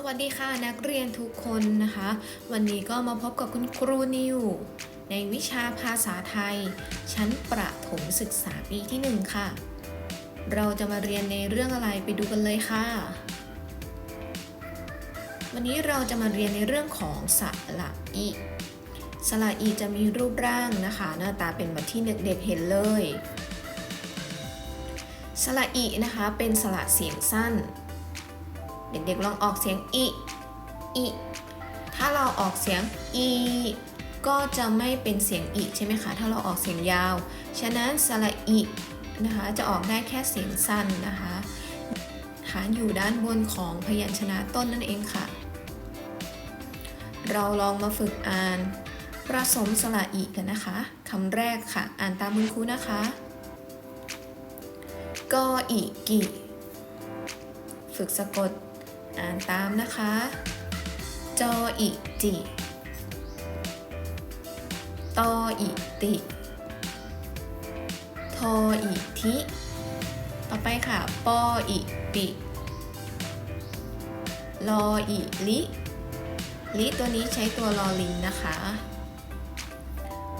สวัสดีค่ะนักเรียนทุกคนนะคะ วันนี้ก็มาพบกับคุณครูนิว ในวิชาภาษาไทย ชั้นประถมศึกษาปีที่ 1 ค่ะ เราจะมาเรียนในเรื่องอะไรไปดูกันเลยค่ะ วันนี้เราจะมาเรียนในเรื่องของสระอีสระอีจะมีรูปร่างนะคะ หน้าตาเป็นแบบที่เด็กๆเห็นเลยสระอีนะคะเป็นสระเสียงสั้น เด็กๆลองออกเสียงอีอีถ้าเราออกเสียงอีก็จะไม่เป็นเสียงอีใช่ไหมคะ ถ้าเราออกเสียงยาว ฉะนั้นสระอีนะคะจะออกได้แค่เสียงสั้นนะคะหาอยู่ด้านบนของพยัญชนะต้นนั่นเองค่ะ เราลองมาฝึกอ่านผสมสระอีกันนะคะ คำแรกค่ะ อ่านตามคุณครูนะคะกออีกิ ฝึกสะกด อ่านตามนะคะ จออิจิ ตออิติ ทออิทิ ต่อไปค่ะ ปออิปิ ลออิลิ ลิตัวนี้ใช้ตัวลอลิงนะคะ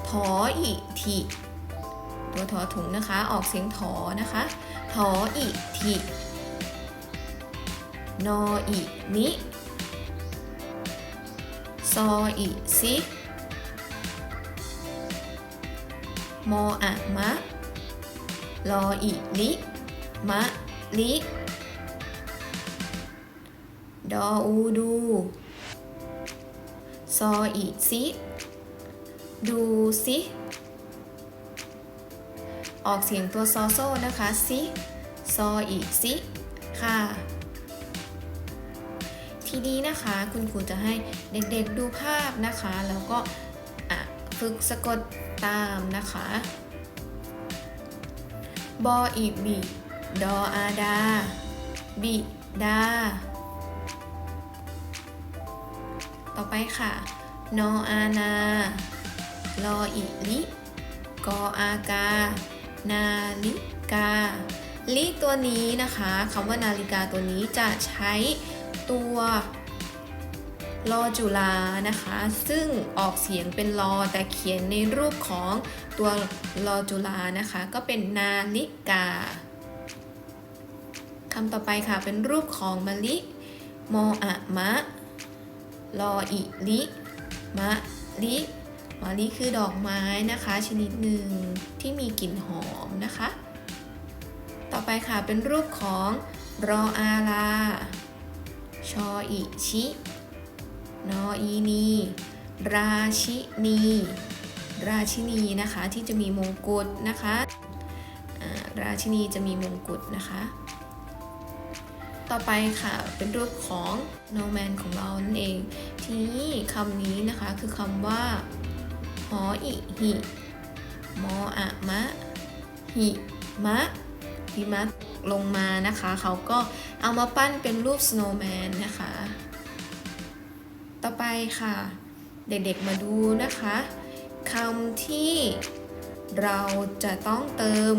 ทออิทิตัวทอถุงนะคะ ออกเสียงถอนะคะทออิทิ นอินิซอิซิมออะมะลออิลิมะลิดออูดูซออิซิดูซิออกเสียงตัวซอโซนะคะซิซออิซิค่ะ ทีนี้นะคะคุณครูจะให้เด็กๆดูภาพนะคะ แล้วก็ฝึกสะกดตามนะคะบออีบิดออาดา บิดา ต่อไปค่ะ นออานาลออิลิกออากา นาลิกา ลิตัวนี้นะคะคำว่านาฬิกาตัวนี้จะใช้ ตัวลอจุลานะคะ ซึ่งออกเสียงเป็นลอแต่เขียนในรูปของตัวลอจุลานะคะ ก็เป็นนาฬิกาคำต่อไปค่ะเป็นรูปของมะลิมออะมะลออิลิมะลิมะลิคือดอกไม้นะคะ ชนิดหนึ่งที่มีกลิ่นหอมนะคะ ต่อไปค่ะเป็นรูปของรออาลา ชออิชิ นออีนี ราชินี ราชินีนะคะที่จะมีมงกุฎนะคะราชินีจะมีมงกุฎนะคะ ต่อไปค่ะเป็นรูปของ snowman ของเรานั่นเอง ทีนี้คำนี้นะคะคือคำว่าหออิหิ มออะมะ หิมะ หิมะลงมานะคะ เขาก็เอามาปั้นเป็นรูป snowman นนะคะ ต่อไปค่ะ เด็กๆมาดูนะคะคำที่เราจะต้องเติม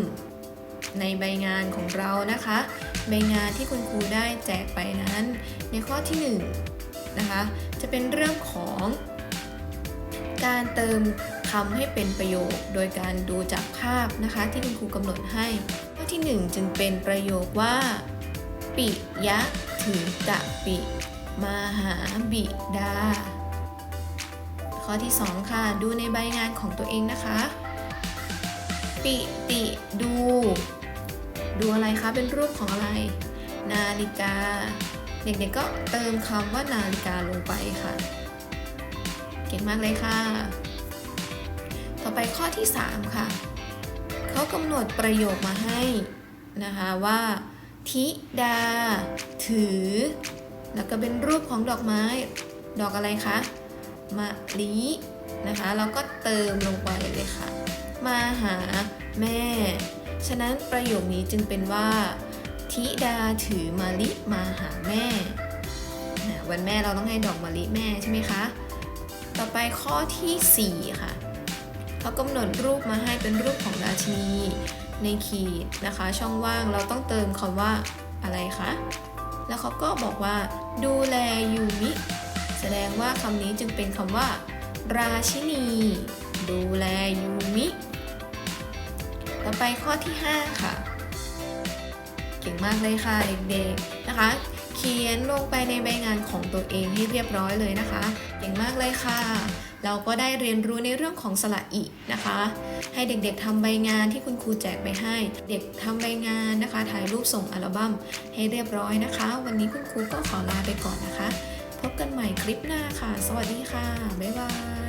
ในใบงานของเรานะคะ ใบงานที่คุณครูได้แจกไปนั้น ในข้อที่1นะคะจะเป็นเรื่องของการเติมคำให้เป็นประโยค โดยการดูจากภาพนะคะ ที่คุณครูกำหนดให้ ที่ 1 จึงเป็นประโยคว่า ปิยะถือกะปิ มาหาบิดา ข้อที่ 2 ค่ะ ดูในใบงานของตัวเองนะคะ ปิติดู ดูอะไรคะ เป็นรูปของอะไร นาฬิกา เด็กๆก็เติมคำว่านาฬิกาลงไปค่ะ เก่งมากเลยค่ะ ต่อไปข้อที่ 3 ค่ะ เขากำหนดประโยคมาให้นะคะว่า ธิดา ถือ แล้วก็เป็นรูปของดอกไม้ ดอกอะไรคะมะลินะคะแล้วก็เติมลงไปเลยค่ะ มาหาแม่ ฉะนั้นประโยคนี้จึงเป็นว่า ธิดาถือมะลิมาหาแม่วันแม่เราต้องให้ดอกมะลิแม่ใช่ไหมคะ ต่อไปข้อทีสี่4 ค่ะ เขากำหนดรูปมาให้เป็นรูปของราชินีในขีดนะคะ ช่องว่างเราต้องเติมคำว่าอะไรคะ แล้วเขาก็บอกว่า ดูแลยูมิแสดงว่าคำนี้จึงเป็นคำว่า ราชินี ดูแลยูมิต่อไปข้อที่ 5 ค่ะ เก่งมากเลยค่ะเด็กๆนะคะ เขียนลงไปในใบงานของตัวเองให้เรียบร้อยเลยนะคะ เก่งมากเลยค่ะ เราก็ได้เรียนรู้ในเรื่องของสระอินะคะ ให้เด็กๆทำใบงานที่คุณครูแจกไปให้ เด็กทำใบงานนะคะ ถ่ายรูปส่งอัลบั้มให้เรียบร้อยนะคะ วันนี้คุณครูก็ขอลาไปก่อนนะคะ พบกันใหม่คลิปหน้าค่ะ สวัสดีค่ะ บ๊ายบาย